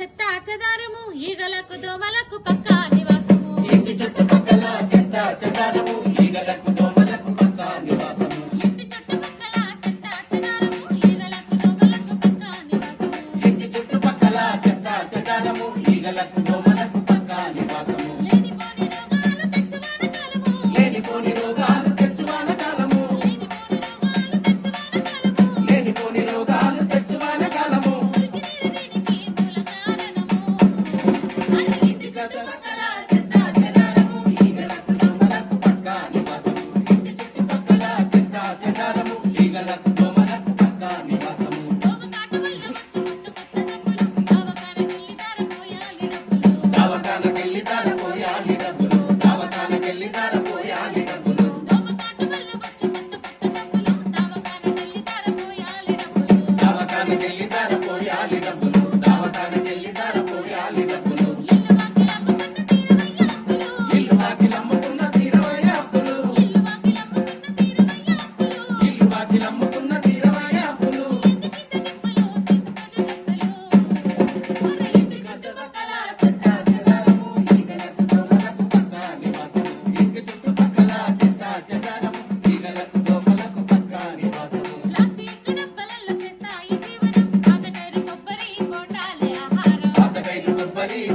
చెత్త చెదారము ఈగలకు దోమలకు పక్క నివాసము. ఇంటి చుట్టుపక్కల చెత్త చెదారము? చెల్లిదార పోయాలి డబ్బులు. దావకాన చెల్లిదార పోయాలి డబ్బులు. దావకాన చెల్లిదార పోయాలి డబ్బులు దావకాన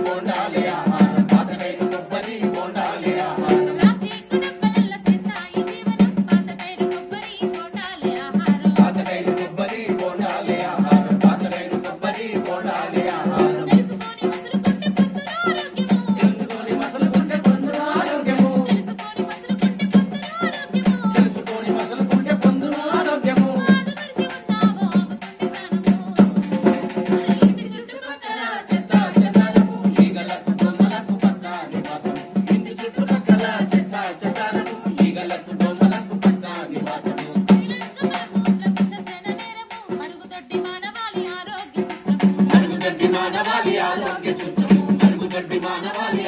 கொண்டாலே మానవాళి ఆరోగ్య సూత్రం మరుగుదొడ్డి మానవాళి